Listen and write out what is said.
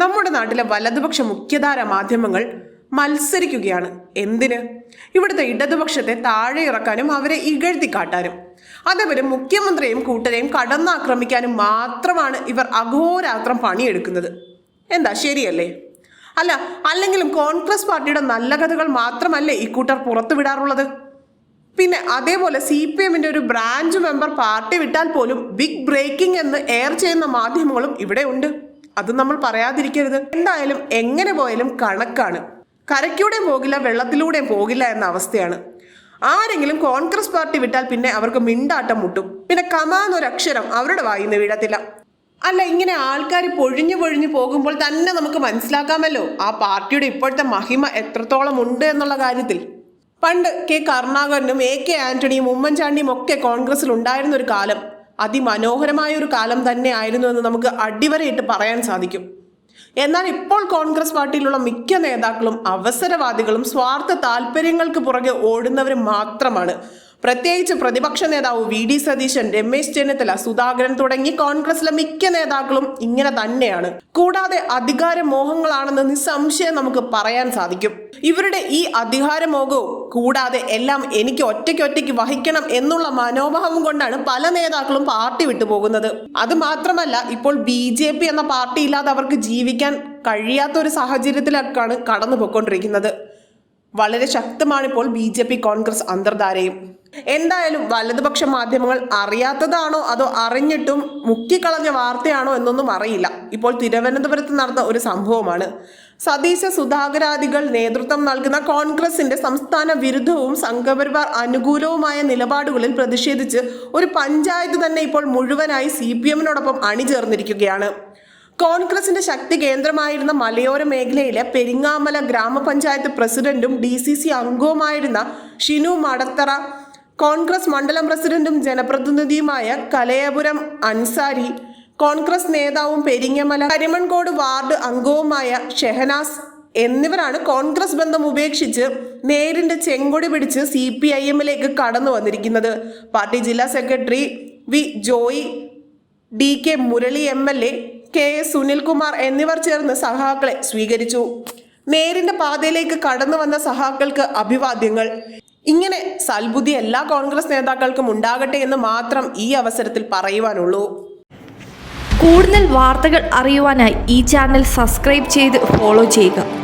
നമ്മുടെ നാട്ടിലെ വലതുപക്ഷ മുഖ്യധാര മാധ്യമങ്ങൾ മത്സരിക്കുകയാണ്. എന്തിന്? ഇവിടുത്തെ ഇടതുപക്ഷത്തെ താഴെ ഇറക്കാനും അവരെ ഇകഴ്ത്തി കാട്ടാനും. അതേപോലെ മുഖ്യമന്ത്രിയെയും കൂട്ടരെയും കടന്നാക്രമിക്കാനും മാത്രമാണ് ഇവർ അഘോരാത്രം പണിയെടുക്കുന്നത്. എന്താ? ശരിയല്ലേ? അല്ല അല്ലെങ്കിലും കോൺഗ്രസ് പാർട്ടിയുടെ നല്ല കഥകൾ മാത്രമല്ലേ ഇക്കൂട്ടർ പുറത്തുവിടാറുള്ളത് പിന്നെ അതേപോലെ സി പി എമ്മിന്റെ ഒരു ബ്രാഞ്ച് മെമ്പർ പാർട്ടി വിട്ടാൽ പോലും ബിഗ് ബ്രേക്കിംഗ് എന്ന് എയർ ചെയ്യുന്ന മാധ്യമങ്ങളും ഇവിടെ ഉണ്ട്. അത് നമ്മൾ പറയാതിരിക്കരുത്. എന്തായാലും എങ്ങനെ പോയാലും കണക്കാണ്. കരയ്ക്കൂടെ പോകില്ല വെള്ളത്തിലൂടെ പോകില്ല എന്ന അവസ്ഥയാണ്. ആരെങ്കിലും കോൺഗ്രസ് പാർട്ടി വിട്ടാൽ പിന്നെ അവർക്ക് മിണ്ടാട്ടം മുട്ടും. പിന്നെ കമാന്നൊരു അക്ഷരം അവരുടെ വായിന്ന് വീഴത്തില്ല. അല്ല ഇങ്ങനെ ആൾക്കാർ പൊഴിഞ്ഞു പൊഴിഞ്ഞു പോകുമ്പോൾ തന്നെ നമുക്ക് മനസ്സിലാക്കാമല്ലോ. ആ പാർട്ടിയുടെ ഇപ്പോഴത്തെ മഹിമ എത്രത്തോളം ഉണ്ട് എന്നുള്ള കാര്യത്തിൽ. പണ്ട് കെ കരുണാകരനും എ കെ ആന്റണിയും ഉമ്മൻചാണ്ടിയും ഒക്കെ കോൺഗ്രസിൽ ഉണ്ടായിരുന്ന ഒരു കാലം. അതിമനോഹരമായ ഒരു കാലം തന്നെ ആയിരുന്നു എന്ന് നമുക്ക് അടിവരയിട്ട് പറയാൻ സാധിക്കും. എന്നാൽ ഇപ്പോൾ കോൺഗ്രസ് പാർട്ടിയിലുള്ള മിക്ക നേതാക്കളും അവസരവാദികളും സ്വാർത്ഥ താല്പര്യങ്ങൾക്ക് പുറകെ ഓടുന്നവരും മാത്രമാണ്. പ്രത്യേകിച്ച് പ്രതിപക്ഷ നേതാവ് വി ഡി സതീശൻ രമേശ് ചെന്നിത്തല സുധാകരൻ തുടങ്ങി കോൺഗ്രസിലെ മിക്ക നേതാക്കളും ഇങ്ങനെ തന്നെയാണ്. കൂടാതെ അധികാര മോഹങ്ങളാണെന്ന് നിസ്സംശയം നമുക്ക് പറയാൻ സാധിക്കും. ഇവരുടെ ഈ അധികാരമോഹവും കൂടാതെ എല്ലാം എനിക്ക് ഒറ്റയ്ക്ക് ഒറ്റയ്ക്ക് വഹിക്കണം എന്നുള്ള മനോഭാവം കൊണ്ടാണ് പല നേതാക്കളും പാർട്ടി വിട്ടുപോകുന്നത് അത് മാത്രമല്ല ഇപ്പോൾ ബി ജെ പി എന്ന പാർട്ടി ഇല്ലാതെ അവർക്ക് ജീവിക്കാൻ കഴിയാത്ത ഒരു സാഹചര്യത്തിലേക്കാണ് കടന്നു പോയിക്കൊണ്ടിരിക്കുന്നത് വളരെ ശക്തമാണിപ്പോൾ ബി ജെ പി കോൺഗ്രസ് അന്തർധാരയും. എന്തായാലും വലതുപക്ഷ മാധ്യമങ്ങൾ അറിയാത്തതാണോ അതോ അറിഞ്ഞിട്ടും മുക്കിക്കളഞ്ഞ വാർത്തയാണോ എന്നൊന്നും അറിയില്ല. ഇപ്പോൾ തിരുവനന്തപുരത്ത് നടന്ന ഒരു സംഭവമാണ്. സതീശ സുധാകരാദികൾ നേതൃത്വം നൽകുന്ന കോൺഗ്രസിന്റെ സംസ്ഥാന വിരുദ്ധവും സംഘപരിവാർ അനുകൂലവുമായ നിലപാടുകളിൽ പ്രതിഷേധിച്ച് ഒരു പഞ്ചായത്ത് തന്നെ ഇപ്പോൾ മുഴുവനായി സി പി എമ്മിനോടൊപ്പം അണിചേർന്നിരിക്കുകയാണ്. കോൺഗ്രസിന്റെ ശക്തി കേന്ദ്രമായിരുന്ന മലയോര മേഖലയിലെ പെരിങ്ങാമല ഗ്രാമപഞ്ചായത്ത് പ്രസിഡന്റും ഡി സി സി അംഗവുമായിരുന്ന ഷിനു മടത്തറ കോൺഗ്രസ് മണ്ഡലം പ്രസിഡന്റും ജനപ്രതിനിധിയുമായ കലയപുരം അൻസാരി കോൺഗ്രസ് നേതാവും പെരിങ്ങമല കരിമൺകോട് വാർഡ് അംഗവുമായ ഷെഹനാസ് എന്നിവരാണ് കോൺഗ്രസ് ബന്ധം ഉപേക്ഷിച്ച് നേരിന്റെ ചെങ്കൊടി പിടിച്ച് സി പി ഐ എമ്മിലേക്ക് കടന്നു വന്നിരിക്കുന്നത്. പാർട്ടി ജില്ലാ secretary V Joy D K Murali M L A K S Sunilkumar എന്നിവർ ചേർന്ന് സഹാക്കളെ സ്വീകരിച്ചു. നേരിന്റെ പാതയിലേക്ക് കടന്നു വന്ന സഹാക്കൾക്ക് അഭിവാദ്യങ്ങൾ. ഇങ്ങനെ സൽബുദ്ധി എല്ലാ കോൺഗ്രസ് നേതാക്കൾക്കും ഉണ്ടാകട്ടെ എന്ന് മാത്രം ഈ അവസരത്തിൽ പറയുവാനുള്ളൂ. കൂടുതൽ വാർത്തകൾ അറിയുവാനായി ഈ ചാനൽ സബ്സ്ക്രൈബ് ചെയ്ത് ഫോളോ ചെയ്യുക.